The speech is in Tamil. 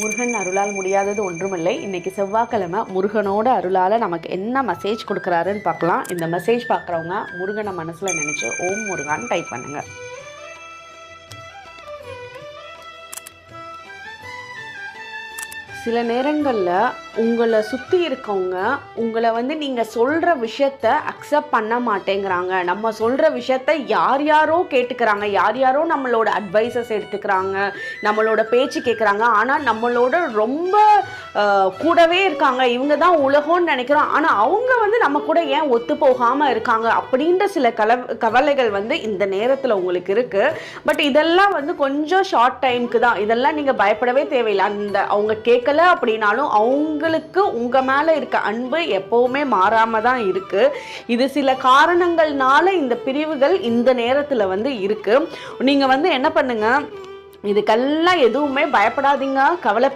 முருகன் அருளால் முடியாதது ஒன்றுமில்லை. இன்னைக்கு செவ்வாய்க்கிழமை முருகனோட அருளால் நமக்கு என்ன மெசேஜ் கொடுக்குறாருன்னு பார்க்கலாம். இந்த மெசேஜ் பார்க்குறவங்க முருகனை மனசில் நினச்சி ஓம் முருகான்னு டைப் பண்ணுங்க. சில நேரங்களில் உங்களை சுற்றி இருக்கவங்க உங்களை வந்து நீங்கள் சொல்கிற விஷயத்த அக்செப்ட் பண்ண மாட்டேங்கிறாங்க. நம்ம சொல்கிற விஷயத்த யார் யாரோ கேட்டுக்கிறாங்க. யார் யாரோ நம்மளோட அட்வைசஸ் எடுத்துக்கிறாங்க. நம்மளோட பேச்சு கேட்குறாங்க ஆனால் நம்மளோட ரொம்ப கூடவே இருக்காங்க. இவங்க தான் உலகம்னு நினைக்கிறோம். ஆனால் அவங்க வந்து நம்ம கூட ஏன் ஒத்து போகாமல் இருக்காங்க அப்படின்ற சில கல கவலைகள் வந்து இந்த நேரத்தில் உங்களுக்கு இருக்குது பட் இதெல்லாம் வந்து கொஞ்சம் ஷார்ட் டைமுக்கு தான். இதெல்லாம் நீங்கள் பயப்படவே தேவையில்லை. அந்த அவங்க கேட்கல அப்படின்னாலும் அவங்க அவங்களுக்கு உங்கள் மேலே இருக்க அன்பு எப்போவுமே மாறாமல் தான் இருக்குது இது சில காரணங்கள்னால இந்த பிரிவுகள் இந்த நேரத்தில் வந்து இருக்குது நீங்கள் வந்து என்ன பண்ணுங்க? இதுக்கெல்லாம் எதுவுமே பயப்படாதீங்க. கவலை